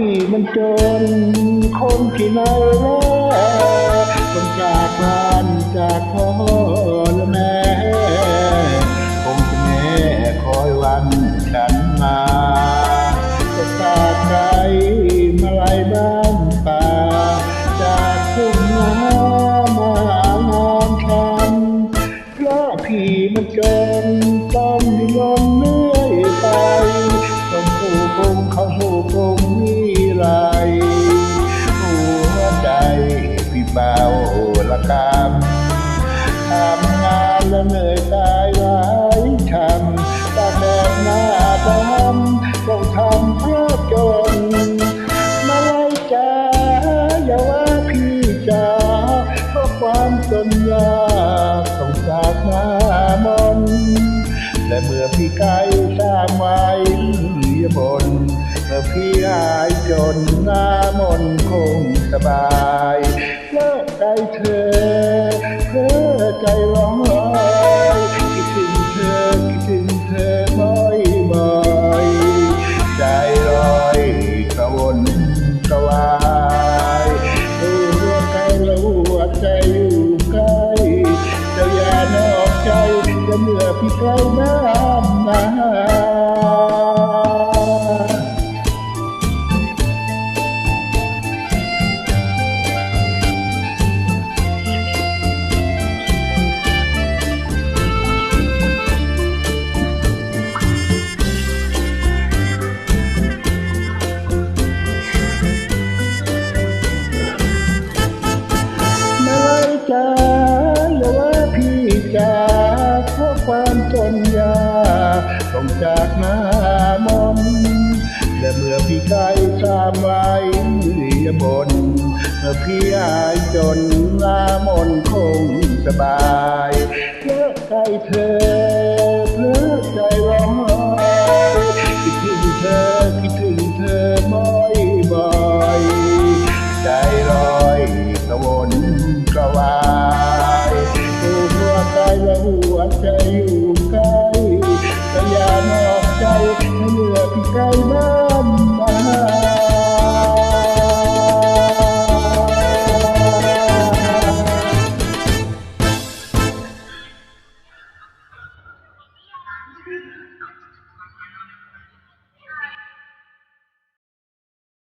พี่มันจน คนที่ไหนแล้วคนจากบ้านจากพ่อและแม่คงจะแม่คอยวันฉันมาก็ตาใจมาลายบ้านป่า จากทุ่งนามาหางานทำเพราะพี่มันจนต้องดิ้นรน พี่เบาละกำทำงานแล้วเหนื่อยกายหลายทำตากแดดหน้าดำต้องทำเพื่อจนมาไล่จ้าอย่าว่าพี่จ๋าเพราะความจนยากต้องจากหน้ามนและเมื่อพี่ไกลสร้างไว้อย่าบนเมื่อพี่อายจนหน้ามนคงสบาย จะเมื่อพี่ใกล้น้ำนา จากหน้ามนและเมื่อพี่ไกลสามไว้อย่าบนเมื่อพี่อายจนหน้ามนคงสบายเพื่อใจเธอ cây bơm